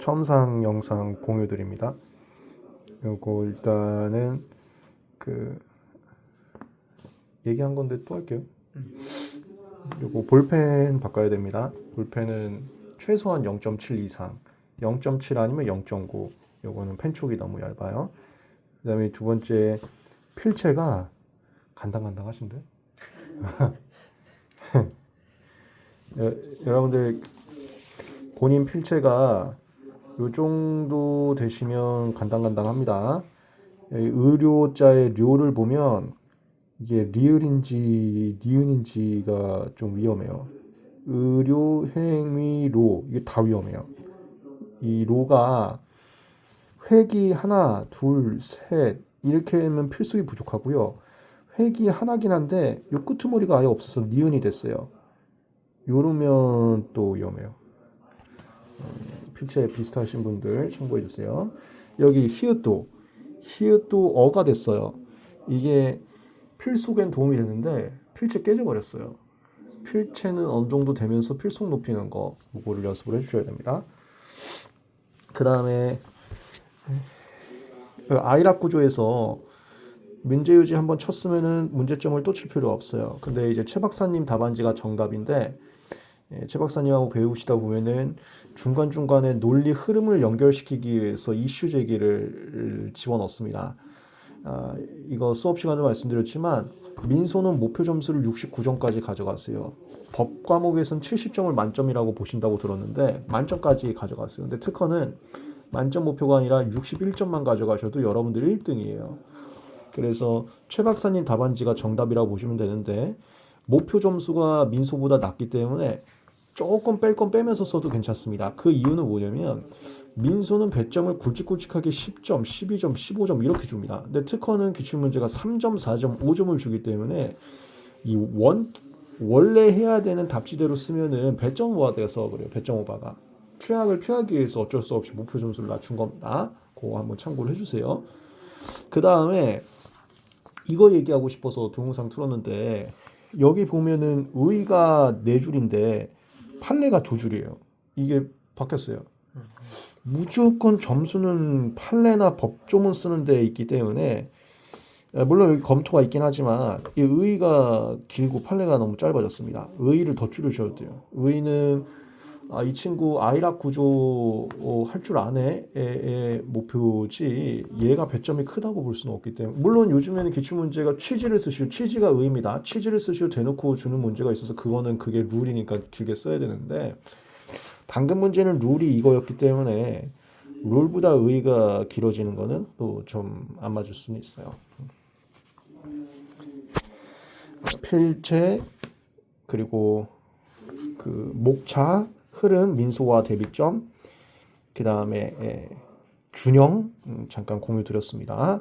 첨상 영상 공유 드립니다. 요거 일단은 그 얘기한 건데 또 할게요. 요거 볼펜 바꿔야 됩니다. 볼펜은 최소한 0.7 이상, 0.7 아니면 0.9. 요거는 펜촉이 너무 얇아요. 그다음에 두 번째 필체가 간당간당 하신데? 여- 여러분들 본인 필체가 요 정도 되시면 간당간당합니다. 의료자의 료를 보면 이게 리을인지 니은인지가 좀 위험해요. 의료 행위 로 이게 다 위험해요. 이 로가 회기 하나, 둘, 셋 이렇게 하면 필수기 부족하고요. 회기 하나긴 한데 요 끄트머리가 아예 없어서 니은이 됐어요. 요러면 또 위험해요. 음, 필체 비슷하신 분들 참고해 주세요. 여기 히읗도 히읗도 어가 됐어요. 이게 필속엔 도움이 되는데 필체 깨져 버렸어요. 필체는 어느 정도 되면서 필속 높이는 거 그거를 연습을 해주셔야 됩니다. 그 다음에 아이락 구조에서 문제 유지 한번 쳤으면은 문제점을 또 칠 필요가 없어요. 근데 이제 최 박사님 답안지가 정답인데 예, 최 박사님하고 배우시다 보면은 중간중간에 논리 흐름을 연결시키기 위해서 이슈 제기를 집어넣습니다. 아, 이거 수업 시간에 말씀드렸지만 민소는 목표 점수를 69점까지 가져갔어요. 법 과목에선 70점을 만점이라고 보신다고 들었는데 만점까지 가져갔어요. 근데 특허는 만점 목표가 아니라 61점만 가져가셔도 여러분들이 1등이에요. 그래서 최 박사님 답안지가 정답이라고 보시면 되는데 목표 점수가 민소보다 낮기 때문에 조금 뺄 건 빼면서 써도 괜찮습니다. 그 이유는 뭐냐면 민소는 배점을 굵직굵직하게 10점, 12점, 15점 이렇게 줍니다. 근데 특허는 기출 문제가 3점, 4점, 5점을 주기 때문에 이 원 원래 해야 되는 답지대로 쓰면은 배점 오버가 돼서 그래요. 배점 오버가 최악을 피하기 위해서 어쩔 수 없이 목표 점수를 낮춘 겁니다. 그거 한번 참고를 해주세요. 그 다음에 이거 얘기하고 싶어서 동영상 틀었는데 여기 보면은 의가 네 줄인데 판례가 두 줄이에요. 이게 바뀌었어요. 무조건 점수는 판례나 법조문 쓰는 데 있기 때문에 아, 물론 여기 검토가 있긴 하지만 이 의의가 길고 판례가 너무 짧아졌습니다. 의의를 더 줄이셔도 돼요. 의의는 아, 이 친구 아이락 구조 어, 할줄 아네 의 목표지 얘가 배점이 크다고 볼 수는 없기 때문에 물론 요즘에는 기출 문제가 취지를 쓰시오 취지가 의입니다. 취지를 쓰시오 대놓고 주는 문제가 있어서 그거는 그게 룰이니까 길게 써야 되는데 방금 문제는 룰이 이거였기 때문에 룰보다 의의가 길어지는 거는 또 좀 안 맞을 수는 있어요. 필체 그리고 그 목차 흐름 민소와 대비점 그 다음에 균형 음, 잠깐 공유 드렸습니다.